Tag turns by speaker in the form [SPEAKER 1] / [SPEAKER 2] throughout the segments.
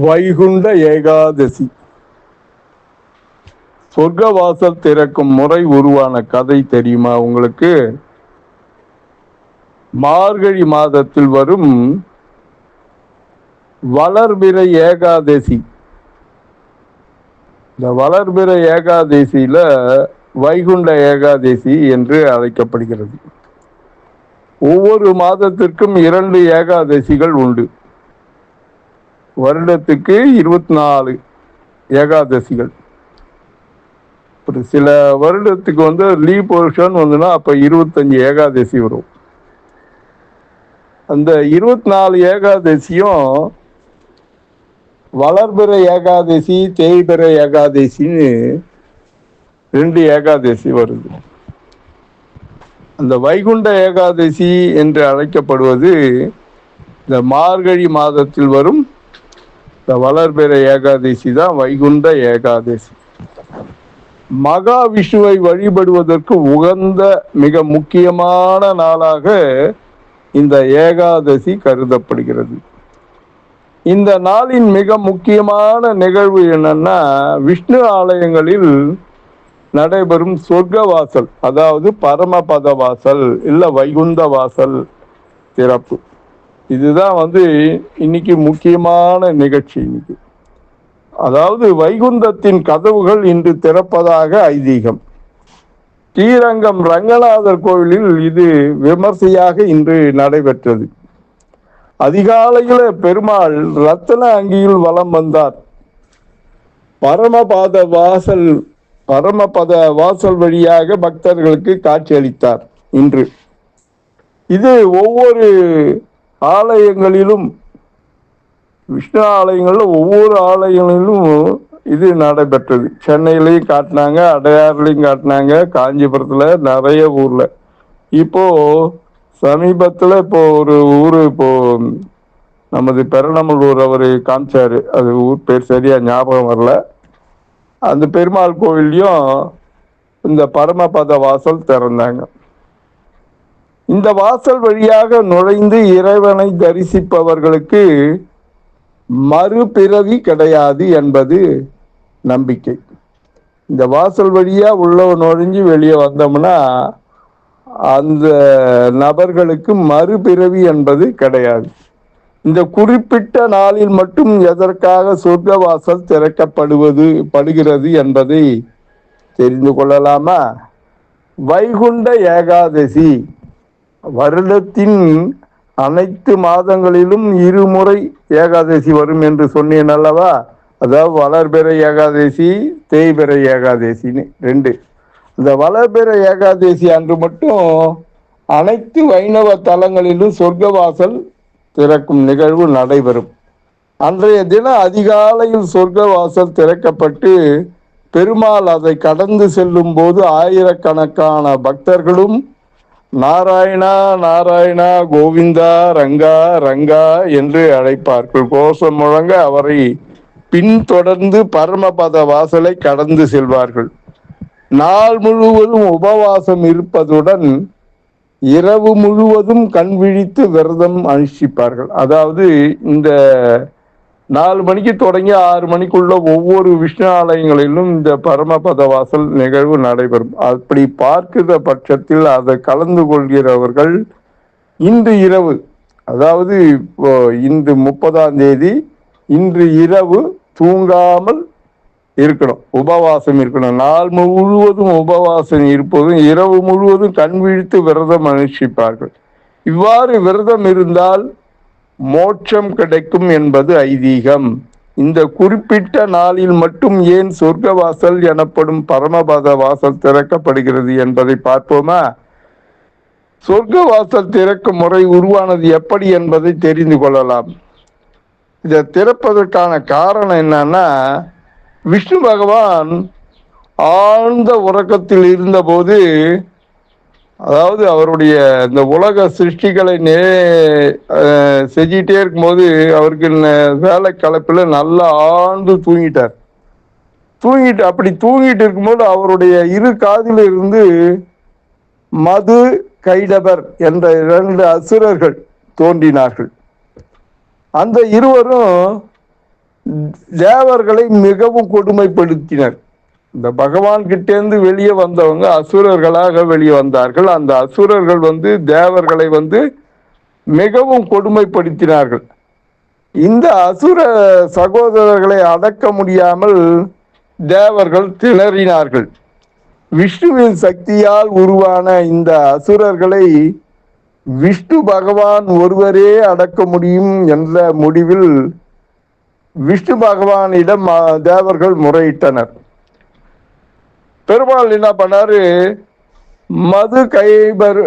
[SPEAKER 1] வைகுண்ட ஏகாதசி. சொர்க்கவாசல் திறக்கும் முறை உருவான கதை தெரியுமா உங்களுக்கு? மார்கழி மாதத்தில் வரும் வளர்பிறை ஏகாதசி. இந்த வளர்பிறை ஏகாதசியில வைகுண்ட ஏகாதசி என்று அழைக்கப்படுகிறது. ஒவ்வொரு மாதத்திற்கும் இரண்டு ஏகாதசிகள் உண்டு. வருடத்துக்கு இருபத்தி நாலு ஏகாதசிகள். ஒரு சில வருடத்துக்கு வந்து லீவ் போர்ஷன் வந்துன்னா அப்போ இருபத்தஞ்சு ஏகாதசி வரும். அந்த இருபத்தி நாலு ஏகாதசியும் வளர்பிற ஏகாதசி தேய்பிற ஏகாதசின்னு ரெண்டு ஏகாதசி வருது. அந்த வைகுண்ட ஏகாதசி என்று அழைக்கப்படுவது இந்த மார்கழி மாதத்தில் வரும் இந்த வளர்பெற ஏகாதசி தான் வைகுண்ட ஏகாதசி. மகாவிஷ்ணுவை வழிபடுவதற்கு உகந்த மிக முக்கியமான நாளாக இந்த ஏகாதசி கருதப்படுகிறது. இந்த நாளின் மிக முக்கியமான நிகழ்வு என்னன்னா விஷ்ணு ஆலயங்களில் நடைபெறும் சொர்க்க வாசல் அதாவது பரமபத வாசல் இல்ல வைகுந்த வாசல் திறப்பு. இதுதான் வந்து இன்னைக்கு முக்கியமான நிகழ்ச்சி இன்னைக்கு. அதாவது வைகுந்தத்தின் கதவுகள் இன்று திறப்பதாக ஐதீகம். ஸ்ரீரங்கம் ரங்கநாதர் கோவிலில் இது விமர்சையாக இன்று நடைபெற்றது. அதிகாலையில் பெருமாள் ரத்தன அங்கியில் வலம் வந்தார். பரமபாத வாசல் பரமபத வாசல் வழியாக பக்தர்களுக்கு காட்சியளித்தார் இன்று. இது ஒவ்வொரு ஆலயங்களிலும் விஷ்ணு ஆலயங்களில் ஒவ்வொரு ஆலயங்களிலும் இது நடைபெற்றது. சென்னையிலையும் காட்டினாங்க அடையாறுலையும் காட்டினாங்க காஞ்சிபுரத்தில் நிறைய ஊரில். இப்போ சமீபத்தில் இப்போ ஒரு ஊர் இப்போ நமது பெரணமல்லூர் அவர் காமிச்சார். அது ஊர் பேர் சரியாக ஞாபகம் வரல. அந்த பெருமாள் கோவில்லையும் இந்த பரமபத வாசல் திறந்தாங்க. இந்த வாசல் வழியாக நுழைந்து இறைவனை தரிசிப்பவர்களுக்கு மறுபிறவி கிடையாது என்பது நம்பிக்கை. இந்த வாசல் வழியா உள்ள நுழைஞ்சு வெளியே வந்தோம்னா அந்த நபர்களுக்கு மறுபிறவி என்பது கிடையாது. இந்த குறிப்பிட்ட நாளில் மட்டும் எதற்காக சொர்க்க வாசல் திறக்கப்படுவது படுகிறது என்பதை தெரிந்து கொள்ளலாமா? வைகுண்ட ஏகாதசி. வருடத்தின் அனைத்து மாதங்களிலும் இருமுறை ஏகாதசி வரும் என்று சொன்னேன் அல்லவா? அதாவது வளர்பிற ஏகாதசி தேய்பிற ஏகாதசின்னு ரெண்டு. இந்த வளர்பிற ஏகாதசி அன்று மட்டும் அனைத்து வைணவ தலங்களிலும் சொர்க்கவாசல் திறக்கும் நிகழ்வு நடைபெறும். அன்றைய தினம் அதிகாலையில் சொர்க்கவாசல் திறக்கப்பட்டு பெருமாள் அதை கடந்து செல்லும் போது ஆயிரக்கணக்கான பக்தர்களும் நாராயணா நாராயணா கோவிந்தா ரங்கா ரங்கா என்று அழைப்பார்கள். கோஷம் முழங்க அவரை பின்தொடர்ந்து பரமபத வாசலை கடந்து செல்வார்கள். நாள் முழுவதும் உபவாசம் இருப்பதுடன் இரவு முழுவதும் கண் விழித்து விரதம் அனுஷ்டிப்பார்கள். அதாவது இந்த நாலு மணிக்கு தொடங்கி ஆறு மணிக்குள்ள ஒவ்வொரு விஷ்ணு ஆலயங்களிலும் இந்த பரமபத வாசல் நிகழ்வு நடைபெறும். அப்படி பார்க்கிற பட்சத்தில் அதை கலந்து கொள்கிறவர்கள் இன்று இரவு அதாவது இப்போ இன்று முப்பதாம் தேதி இன்று இரவு தூங்காமல் இருக்கணும் உபவாசம் இருக்கணும். நாள் முழுவதும் உபவாசம் இருப்பதும் இரவு முழுவதும் கண் விழித்து விரதம் அனுஷ்டிப்பார்கள். இவ்வாறு விரதம் இருந்தால் மோட்சம் கிடைக்கும் என்பது ஐதீகம். இந்த குறிப்பிட்ட நாளில் மட்டும் ஏன் சொர்க்க வாசல் எனப்படும் பரமபத வாசல் திறக்கப்படுகிறது என்பதை பார்ப்போமா? சொர்க்க வாசல் திறக்கும் முறை உருவானது எப்படி என்பதை தெரிந்து கொள்ளலாம். இதை திறப்பதற்கான காரணம் என்னன்னா விஷ்ணு பகவான் ஆழ்ந்த உறக்கத்தில் இருந்தபோது அதாவது அவருடைய இந்த உலக சிருஷ்டிகளை நே செஞ்சிட்டே இருக்கும்போது அவருக்கு வேலை கலப்பில் நல்லா ஆழ்ந்து தூங்கிட்டார். தூங்கிட்டு அப்படி தூங்கிட்டு இருக்கும்போது அவருடைய இரு காதில் இருந்து மது கைடபர் என்ற இரண்டு அசுரர்கள் தோன்றினார்கள். அந்த இருவரும் தேவர்களை மிகவும் கொடுமைப்படுத்தினர். இந்த பகவான்கிட்டேருந்து வெளியே வந்தவங்க அசுரர்களாக வெளியே வந்தார்கள். அந்த அசுரர்கள் வந்து தேவர்களை வந்து மிகவும் கொடுமைப்படுத்தினார்கள். இந்த அசுர சகோதரர்களை அடக்க முடியாமல் தேவர்கள் திணறினார்கள். விஷ்ணுவின் சக்தியால் உருவான இந்த அசுரர்களை விஷ்ணு பகவான் ஒருவரே அடக்க முடியும் என்ற முடிவில் விஷ்ணு பகவானிடம் தேவர்கள் முறையிட்டனர். பெருமாள் என்ன பண்ணாரு? மது கைபர்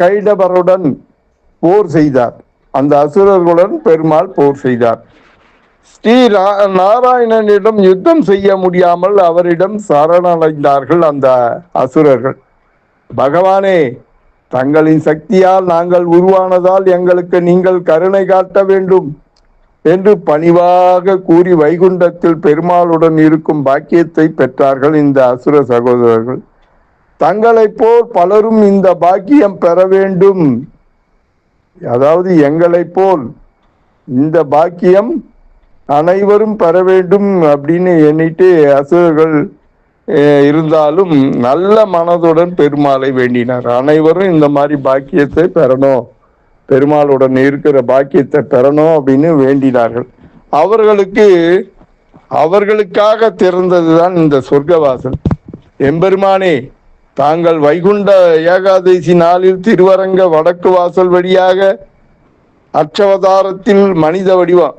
[SPEAKER 1] கைடபருடன் போர் செய்தார். அந்த அசுரர்களுடன் பெருமாள் போர் செய்தார். ஸ்ரீ நாராயணனிடம் யுத்தம் செய்ய முடியாமல் அவரிடம் சரணடைந்தார்கள் அந்த அசுரர்கள். பகவானே தங்களின் சக்தியால் நாங்கள் உருவானதால் எங்களுக்கு நீங்கள் கருணை காட்ட வேண்டும். என்று பணிவாக கூறி வைகுண்டத்தில் பெருமாளுடன் இருக்கும் பாக்கியத்தை பெற்றார்கள் இந்த அசுர சகோதரர்கள். தங்களைப் போல் பலரும் இந்த பாக்கியம் பெற வேண்டும். அதாவது எங்களைப் போல் இந்த பாக்கியம் அனைவரும் பெற வேண்டும் அப்படின்னு எண்ணிட்டு அசுரர்கள் இருந்தாலும் நல்ல மனதுடன் பெருமாளை வேண்டினார். அனைவரும் இந்த மாதிரி பாக்கியத்தை பெறணும். பெருமாளுடன் இருக்கிற பாக்கியத்தை பெறணும் அப்படின்னு வேண்டினார்கள். அவர்களுக்கு அவர்களுக்காக திறந்ததுதான் இந்த சொர்க்கவாசல். எம்பெருமானே தாங்கள் வைகுண்ட ஏகாதசி நாளில் திருவரங்க வடக்கு வாசல் வழியாக அச்சவதாரத்தில் மனித வடிவம்.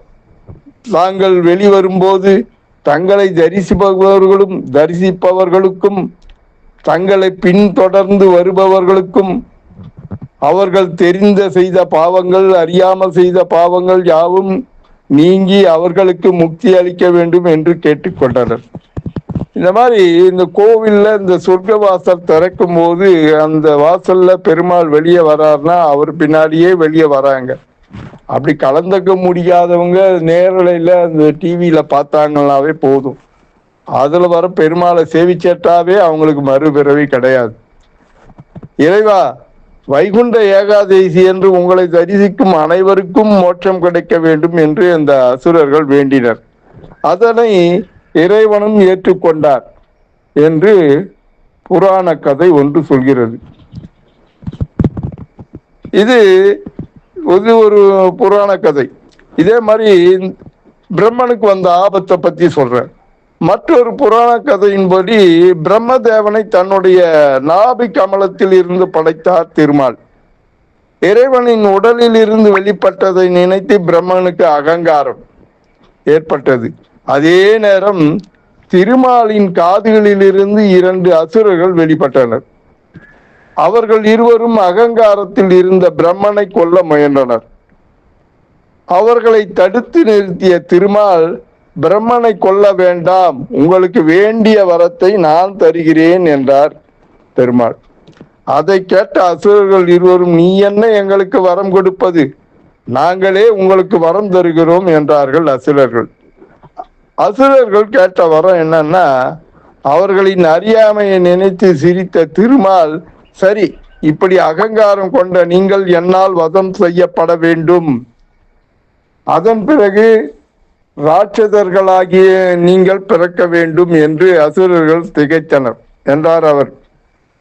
[SPEAKER 1] தாங்கள் வெளிவரும்போது தங்களை தரிசிப்பவர்களும் தரிசிப்பவர்களுக்கும் தங்களை பின்தொடர்ந்து வருபவர்களுக்கும் அவர்கள் தெரிந்த செய்த பாவங்கள் அறியாமல் செய்த பாவங்கள் யாவும் நீங்கி அவர்களுக்கு முக்தி அளிக்க வேண்டும் என்று கேட்டுக்கொண்டனர். இந்த மாதிரி இந்த கோவில்ல இந்த சொர்க்க வாசல் திறக்கும் போது அந்த வாசல்ல பெருமாள் வெளியே வராருன்னா அவர் பின்னாடியே வெளியே வராங்க. அப்படி கலந்துக்க முடியாதவங்க நேரலையில அந்த டிவியில பார்த்தாங்கன்னாவே போதும். அதுல வர பெருமாளை சேவிச்சேட்டாவே அவங்களுக்கு மறுபிறவி கிடையாது. இறைவா வைகுண்ட ஏகாதசி என்று உங்களை தரிசிக்கும் அனைவருக்கும் மோட்சம் கிடைக்க வேண்டும் என்று அந்த அசுரர்கள் வேண்டினர். அதனை இறைவனும் ஏற்றுக்கொண்டார் என்று புராண கதை ஒன்று சொல்கிறது. இது இது ஒரு புராண கதை. இதே மாதிரி பிரம்மனுக்கு வந்த ஆபத்தை பற்றி சொல்றேன். மற்றொரு புராண கதையின்படி பிரம்மதேவனை தன்னுடைய நாபி கமலத்தில் இருந்து படைத்தார் திருமால். இறைவனின் உடலில் இருந்து வெளிப்பட்டதை நினைத்து பிரம்மனுக்கு அகங்காரம் ஏற்பட்டது. அதே நேரம் திருமாலின் காதுகளில் இருந்து இரண்டு அசுரர்கள் வெளிப்பட்டனர். அவர்கள் இருவரும் அகங்காரத்தில் இருந்த பிரம்மனை கொல்ல முயன்றனர். அவர்களை தடுத்து நிறுத்திய திருமால் பிரம்மனை கொல்ல வேண்டாம். உங்களுக்கு வேண்டிய வரத்தை நான் தருகிறேன் என்றார் பெருமாள். அதை கேட்ட அசுரர்கள் இருவரும் நீ என்ன எங்களுக்கு வரம் கொடுப்பது? நாங்களே உங்களுக்கு வரம் தருகிறோம் என்றார்கள் அசுரர்கள். அசுரர்கள் கேட்ட வரம் என்னன்னா அவர்களின் அறியாமையை நினைத்து சிரித்த திருமால் சரி இப்படி அகங்காரம் கொண்ட நீங்கள் என்னால் வதம் செய்யப்பட வேண்டும். அதன் பிறகு ராட்சதர்களாகிய நீங்கள் பிறக்க வேண்டும் என்று அசுரர்கள் திகைத்தனர் என்றார் அவர்.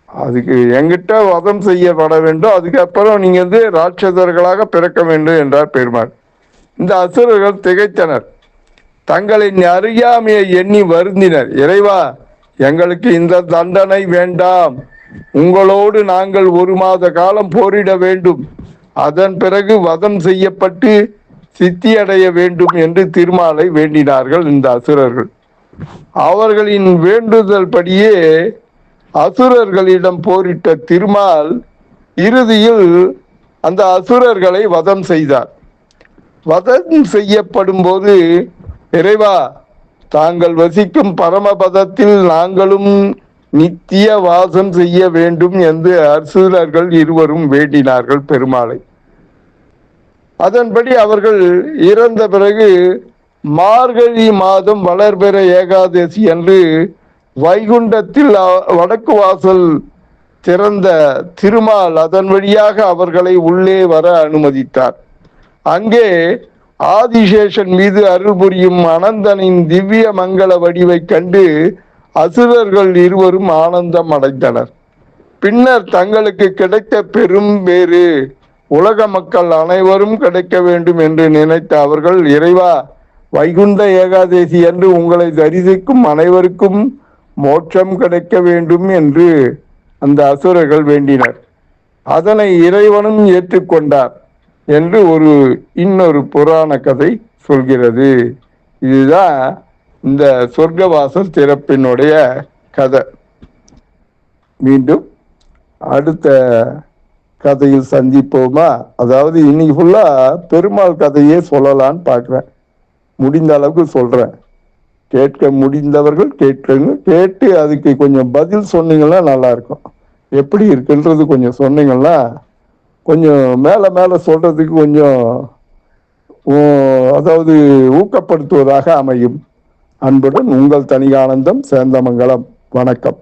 [SPEAKER 1] அதுக்கு எங்கிட்ட வதம் செய்யப்பட வேண்டும் அதுக்கப்புறம் நீங்க வந்து ராட்சதர்களாக பிறக்க வேண்டும் என்றார் பெருமாள். இந்த அசுரர்கள் திகைத்தனர். தங்களின் அறியாமையை எண்ணி வருந்தினர். இறைவா எங்களுக்கு இந்த தண்டனை வேண்டாம். உங்களோடு நாங்கள் ஒரு மாத காலம் போரிட வேண்டும். அதன் பிறகு வதம் செய்யப்பட்டு சித்தியடைய வேண்டும் என்று திருமாலை வேண்டினார்கள் இந்த அசுரர்கள். அவர்களின் வேண்டுதல் படியே அசுரர்களிடம் போரிட்ட திருமால் இறுதியில் அந்த அசுரர்களை வதம் செய்தார். வதம் செய்யப்படும் போது இறைவா தாங்கள் வசிக்கும் பரமபதத்தில் நாங்களும் நித்திய வாசம் செய்ய வேண்டும் என்று அசுரர்கள் இருவரும் வேண்டினார்கள் பெருமாளை. அதன்படி அவர்கள் இறந்த பிறகு மார்கழி மாதம் வளர்பெற ஏகாதசி என்று வைகுண்டத்தில் வடக்கு வாசல் திறந்த திருமால் அதன் வழியாக அவர்களை உள்ளே வர அனுமதித்தார். அங்கே ஆதிசேஷன் மீது அருள் புரியும் அனந்தனின் திவ்ய மங்கள வடிவைக் கண்டு அசுரர்கள் இருவரும் ஆனந்தம் அடைந்தனர். பின்னர் தங்களுக்கு கிடைத்த பெரும் பேறு உலக மக்கள் அனைவரும் கிடைக்க வேண்டும் என்று நினைத்த அவர்கள் இறைவா வைகுண்ட ஏகாதேசி என்று உங்களை தரிசிக்கும் அனைவருக்கும் மோட்சம் கிடைக்க வேண்டும் என்று அந்த அசுரர்கள் வேண்டினர். அதனை இறைவனும் ஏற்றுக்கொண்டார் என்று ஒரு இன்னொரு புராண கதை சொல்கிறது. இதுதான் இந்த சொர்க்கவாசல் திறப்பினுடைய கதை. மீண்டும் அடுத்த கதையில் சந்திப்போமா? அதாவது இன்னைக்கு ஃபுல்லா பெருமாள் கதையே சொல்லலான்னு பார்க்குறேன். முடிந்த அளவுக்கு சொல்றேன். கேட்க முடிந்தவர்கள் கேட்குங்க கேட்டு அதுக்கு கொஞ்சம் பதில் சொன்னீங்கன்னா நல்லா இருக்கும் எப்படி இருக்குன்றது கொஞ்சம் சொன்னீங்கன்னா கொஞ்சம் மேலே மேலே சொல்றதுக்கு கொஞ்சம் அதாவது ஊக்கப்படுத்துவதாக அமையும். அன்புடன் உங்கள் தனியானந்தம் சேந்தமங்கலம். வணக்கம்.